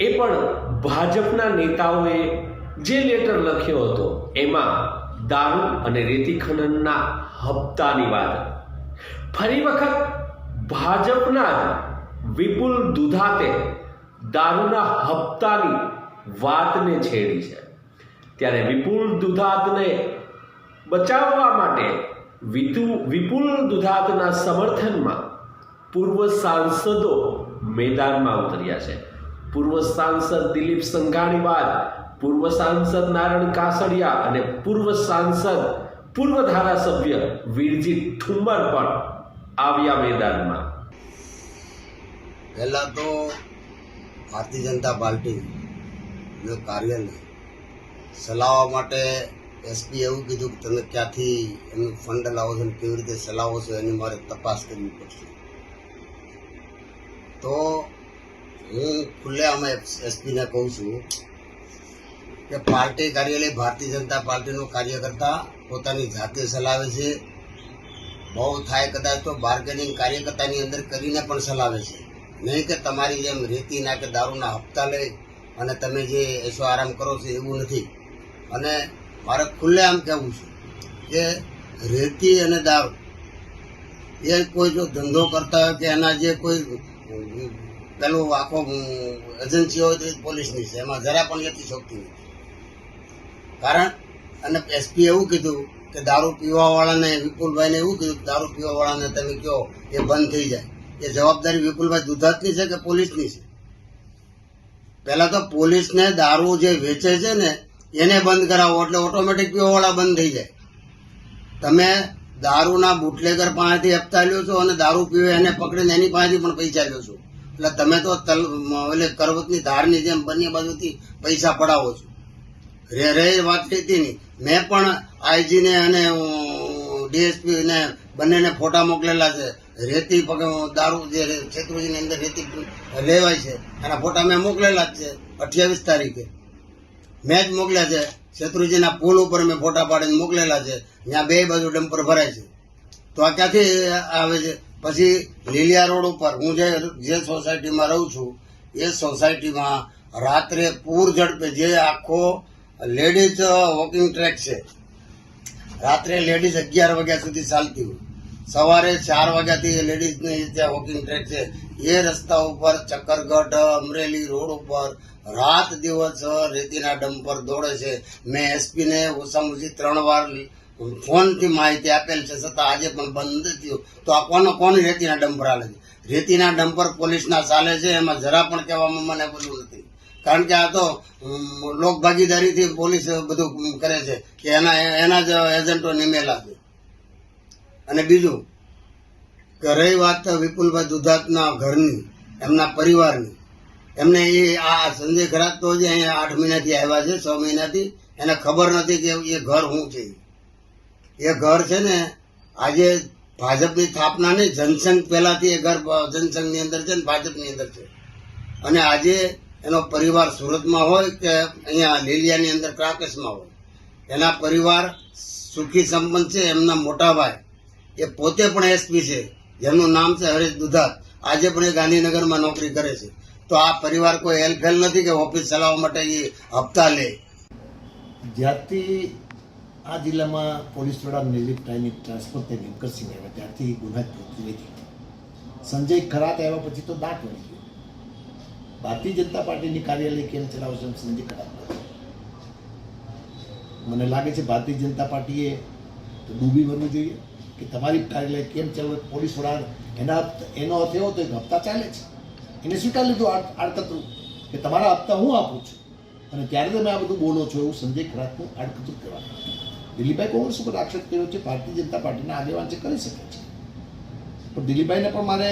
એ પણ ભાજપના નેતાઓએ જે લેટર લખ્યો હતો, એમાં દારૂ અને રેતી ખનનના હપ્તાની વાત. ફરી વખત ભાજપના જ વિપુલ દુધાતે દારૂના હપ્તાની વાતને છેડી છે. ત્યારે વિપુલ દુધાતને બચાવવા માટે વિતુ, વિપુલ દુધાતના સમર્થનમાં પૂર્વ સાંસદો મેદાનમાં ઉતર્યા છે. પૂર્વ સાંસદ દિલીપ સંઘાણી બાદ પૂર્વ સાંસદ નારાયણ કાસડિયા અને પૂર્વ સાંસદ પૂર્વ ધારાસભ્ય વીરજી ઠુંબર પણ આવ્યા મેદાનમાં. પહેલાં તો ભારતીય જનતા પાર્ટીનું કાર્યને ચલાવવા માટે એસપી એવું કીધું કે તમે ક્યાંથી એનું ફંડ લાવો છો કેવી રીતે ચલાવો છો એની મારે તપાસ કરવી પડશે. તો હું ખુલ્લેઆમાં એસપીને કહું છું કે પાર્ટી કાર્યાલય ભારતીય જનતા પાર્ટીનો કાર્યકર્તા પોતાની જાતે ચલાવે છે. બહુ થાય કદાચ તો બાર્ગેનિંગ કાર્યકર્તાની અંદર કરીને પણ ચલાવે છે. નહીં કે તમારી જેમ રેતીના કે દારૂના હપ્તા લઈ અને તમે જે એસો આરામ કરો છો એવું નથી. અને મારે ખુલ્લે આમ કહેવું છું કે રેતી અને દારૂ એ કોઈ જો ધંધો કરતા હોય કે એના જે કોઈ પેલું આખો એજન્સી હોય તો પોલીસની છે. એમાં જરા પણ લેતી શકતી નથી. કારણ, અને એસપી એવું કીધું કે દારૂ પીવાવાળાને, વિપુલભાઈને એવું કીધું કે દારૂ પીવાવાળાને તમે કહો એ બંધ થઈ જાય. એ જવાબદારી વિપુલભાઈ દુધાતની છે કે પોલીસની છે? પહેલાં તો પોલીસને દારૂ જે વેચે છે ને, એને બંધ કરાવો, એટલે ઓટોમેટિક પીવાવાળા બંધ થઈ જાય. તમે દારૂના બુટલેગર પાસેથી હપ્તા લ્યો છો અને દારૂ પીવે એને પકડીને એની પાસેથી પણ પૈસા લ્યો છો. એટલે તમે તો તલ એટલે કરવતની ધારની જેમ બંને બાજુથી પૈસા પડાવો છો. રે રે વાત હતી નહીં મેં પણ આઈજીને અને ડીએસપી ને બંનેને ફોટા મોકલેલા છે. રેતી દારૂ જે છેત્રુજીની અંદર રેતી લેવાય છે. એના ફોટા મેં મોકલેલા જ છે અઠ્યાવીસ તારીખે. મેં જ મોકલ્યા છે. શત્રુજીના પુલ ઉપર મેં ફોટા પાડીને મોકલેલા છે. ત્યાં બે બાજુ ડમ્પર ભરાય છે. તો આ ક્યાંથી આવે છે? પછી લીલિયા રોડ ઉપર હું જે જે સોસાયટીમાં રહું છું, એ સોસાયટીમાં રાત્રે પૂર ઝડપે જે આખો લેડીઝ વોકિંગ ટ્રેક છે. રાત્રે લેડીઝ અગિયાર વાગ્યા સુધી ચાલતી હોય. સવારે ચાર વાગ્યાથી લેડીઝની ત્યાં વોકિંગ ટ્રેક છે. એ રસ્તા ઉપર ચક્કરગઢ અમરેલી રોડ ઉપર રાત દિવસ રેતીના ડમ્પર દોડે છે. મેં એસપીને ઓછામાં ઓછી ત્રણ વાર ફોનથી માહિતી આપેલ છે, છતાં આજે પણ બંધ થયું. તો આ કોનો કોણ રેતીના ડમ્પર હાલે છે? રેતીના ડમ્પર પોલીસના ચાલે છે, એમાં જરા પણ કહેવામાં મને બોલવું નથી. કારણ કે આ તો લોક ભાગીદારીથી પોલીસ બધું કરે છે કે એના એના જ એજન્ટો નિમેલા છે. અને બીજું, કે રહી વાત વિપુલભાઈ દુધાતના ઘરની, એમના પરિવારની. એમને એ, આ સંજય ખરાબ તો જે અહીંયા આઠ મહિનાથી આવ્યા છે, છ મહિનાથી, એને ખબર નથી કે એ ઘર શું છે. એ ઘર છે ને, આજે ભાજપની સ્થાપના નહીં, જનસંઘ પહેલાંથી એ ઘર જનસંઘની અંદર છે ને, ભાજપની અંદર છે. અને આજે એનો પરિવાર સુરતમાં હોય કે અહીંયા લીલિયાની અંદર ક્રાકેશમાં હોય, એના પરિવાર સુખી સંપન્ન છે, એમના મોટા ભાઈ. એ પોતે પણ એસપી છે, જેમનું નામ છે હરેશ દુધાત. આજે પણ એ ગાંધીનગરમાં નોકરી કરે છે. તો આ પરિવાર કોઈ હેલ્પફેલ નથી કે ઓફિસ ચલાવવા માટે એ હપ્તા લે. જ્યારથી આ જિલ્લામાં પોલીસ વડા નિલીપ ટાઈની ટ્રાન્સફર થઈ ભીમકરસિંહ આવ્યા. ત્યારથી ગુના પ્રવૃત્તિ વધી સંજય ખરાત આવ્યા પછી તો દાંત વળી ગયો. ભારતીય જનતા પાર્ટીની કાર્યાલય કેમ ચલાવશે સંજય ખરાત મને લાગે છે ભારતીય જનતા પાર્ટીએ તો ડૂબી બનવું જોઈએ કે તમારી કાર્યાલય કેમ ચાલે પોલીસ વડા એના એનો અર્થ એવો તો એક હપ્તા ચાલે છે. એને સ્વીકાર લીધું આડ- આડકતરું કે તમારા હપ્તા હું આપું છું. અને ત્યારે તમે આ બધું બોલો છો એવું સંજય ખરાતનું આડકતરું કહેવાનું દિલીપભાઈ કોંગ્રેસ ઉપર આક્ષેપ કર્યો છે, ભારતીય જનતા પાર્ટીના આગેવાન છે કરી શકે છે. પણ દિલીપભાઈને પણ મારે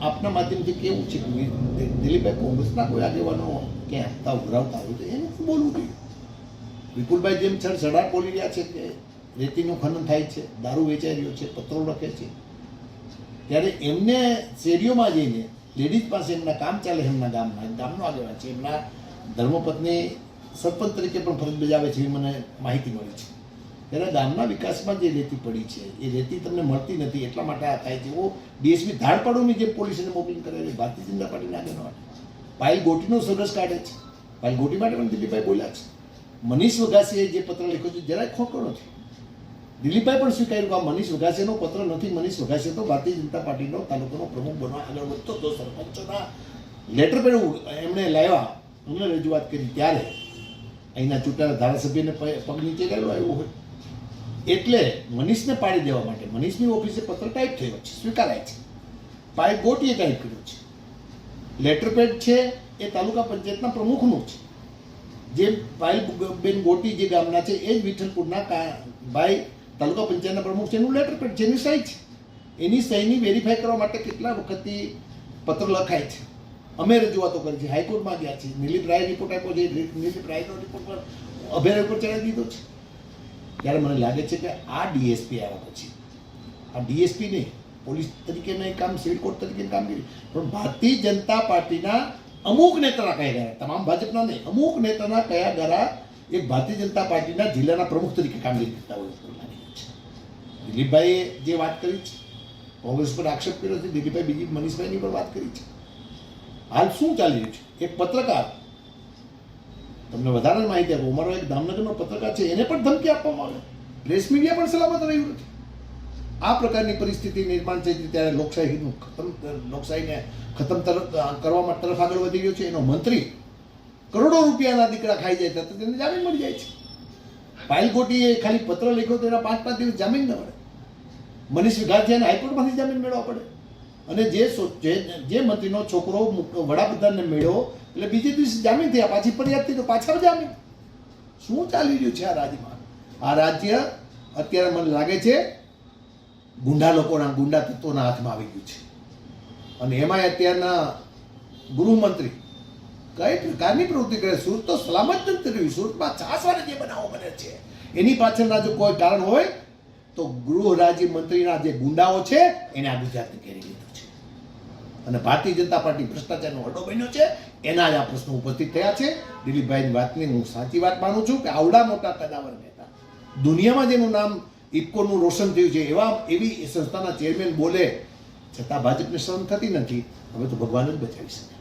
આપના માધ્યમથી કેવું છે કે દિલીપભાઈ કોંગ્રેસના કોઈ આગેવાનો ક્યાં હપ્તા ઉઘરાવતા હોય તો એને બોલવું જોઈએ વિપુલભાઈ જેમ છડ સડાર બોલી રહ્યા છે કે રેતીનું ખનન થાય છે, દારૂ વેચાઈ રહ્યો છે પત્રો લખે છે. ત્યારે એમને શેરીઓમાં જઈને લેડીઝ પાસે એમના કામ ચાલે એમના ગામમાં ગામનો આગેવાન છે. એમના ધર્મપત્ની સરપંચ તરીકે પણ ફરજ બજાવે છે એવી મને માહિતી મળી છે. ત્યારે ગામના વિકાસમાં જે રેતી પડી છે, એ રેતી તમને મળતી નથી, એટલા માટે આ થાય છે. એવો ડીએસપી ધાડપાડોની જે પોલીસને મોકલિંગ કરે છે, ભારતીય જનતા પાર્ટીના આગળ પાયલ ગોટીનો સરસ કાઢે છે. પાયલ ગોટી માટે પણ દિલીપભાઈ બોલ્યા છે. મનીષ વઘાસીએ જે પત્ર લખ્યો છે, જરાય ખોટો નથી. દિલીપભાઈ પણ સ્વીકાર્યું કે આ મનીષ વઘાસીનો પત્ર નથી. મનીષ વઘાસી તો ભારતીય જનતા પાર્ટીનો તાલુકાનો પ્રમુખ બનવા આગળ વધતો હતો સરપંચોના લેટર પેડ એમણે લાવ્યા. એમણે રજૂઆત કરી. ત્યારે અહીંના ચૂંટાયેલા ધારાસભ્યને પગ નીચે ગયેલો આવ્યો હોય. એટલે મનીષને પાડી દેવા માટે મનીષની ઓફિસે પત્ર ટાઈપ થયો છે, સ્વીકારાય છે. પાય ગોટીએ ટાઈપ કર્યો છે. લેટર પેડ છે, એ તાલુકા પંચાયતના પ્રમુખનું છે. જે પાયલ બેન ગોટી જે ગામના છે, એ જ વિઠ્ઠલપુરના ભાઈ તાલુકા પંચાયતના પ્રમુખ છે, એનું લેટર પેડ છે, એની સહી છે. એની સહીની વેરીફાઈ કરવા માટે કેટલા વખતથી પત્ર લખાય છે. અમે રજૂઆતો કરી છે, હાઈકોર્ટમાં ગયા છે નિલીપ રાય રિપોર્ટ આપ્યો છે, નિલીપ રાયનો રિપોર્ટ પણ અભેર ઉપર ચડાવી દીધો છે. ત્યારે મને લાગે છે કે આ ડીએસપી આવ્યા પછી. આ ડીએસપી નહીં પોલીસ તરીકે નહીં કામ, સિવિલ કોર્ટ તરીકે કામગીરી પણ ભારતીય જનતા પાર્ટીના અમુક નેતાના કયા ગયા તમામ ભાજપના નહીં, અમુક નેતાના કયા ગયા એક ભારતીય જનતા પાર્ટીના જિલ્લાના પ્રમુખ તરીકે કામગીરી કરતા હોય દિલીપભાઈએ જે વાત કરી છે, કોંગ્રેસ પર આક્ષેપ કર્યો છે, દિલીપભાઈ બીજી મનીષભાઈની પર વાત કરી છે. હાલ શું ચાલી રહ્યું છે? એક પત્રકાર તમને વધારે માહિતી આપો. અમારો એક દામનગરનો પત્રકાર છે, એને પણ ધમકી આપવામાં આવે. પ્રેસ મીડિયા પણ સલામત રહ્યું નથી. આ પ્રકારની પરિસ્થિતિ નિર્માણ થઈ હતી ત્યારે લોકશાહીનું ખતમ, લોકશાહીને ખતમ તરફ કરવામાં તરફ આગળ વધી ગયો છે. એનો મંત્રી કરોડો રૂપિયાના દીકરા ખાઈ જાય તો તેને જામીન મળી જાય છે. પાયલકોટીએ ખાલી પત્ર લખ્યો તો એના પાંચ પાંચ દિવસ જામીન ન મળે. મનીષ વિઘાસિયાને હાઈકોર્ટમાંથી જામીન મેળવવા પડે. અને જે જે મંત્રીનો છોકરો વડાપ્રધાનને મેળ્યો, એટલે બીજે દિવસે જામીન થયા, પાછી ફરિયાદ થઈ તો પાછા જામીન. શું ચાલી રહ્યું છે આ રાજ્યમાં? આ રાજ્ય અત્યારે મને લાગે છે ગુંડા લોકોના, ગુંડા તત્વોના હાથમાં આવી ગયું છે. અને એમાંય અત્યારના ગૃહમંત્રી કઈ પ્રકારની પ્રવૃત્તિ કરે? સુરત તો સલામત નથી રહ્યું. સુરતમાં છાસવાના જે બનાવો બને છે, એની પાછળના જો કોઈ કારણ હોય, તો ગૃહ રાજ્ય મંત્રીના જે ગુંડાઓ છે, એને આ ગુજરાતને ઘેરી લીધું. અને ભારતીય જનતા પાર્ટી ભ્રષ્ટાચારનો અડ્ડો બન્યો છે, એના જ આ પ્રશ્નો ઉપસ્થિત થયા છે. દિલીપભાઈની વાતની હું સાચી વાત માનું છું કે આવડા મોટા કદાવર નેતા, દુનિયામાં જેનું નામ ઇફકોનું રોશન થયું છે, એવા એવી સંસ્થાના ચેરમેન બોલે, છતાં ભાજપને શરમ થતી નથી. હવે તો ભગવાન જ બચાવી શકે.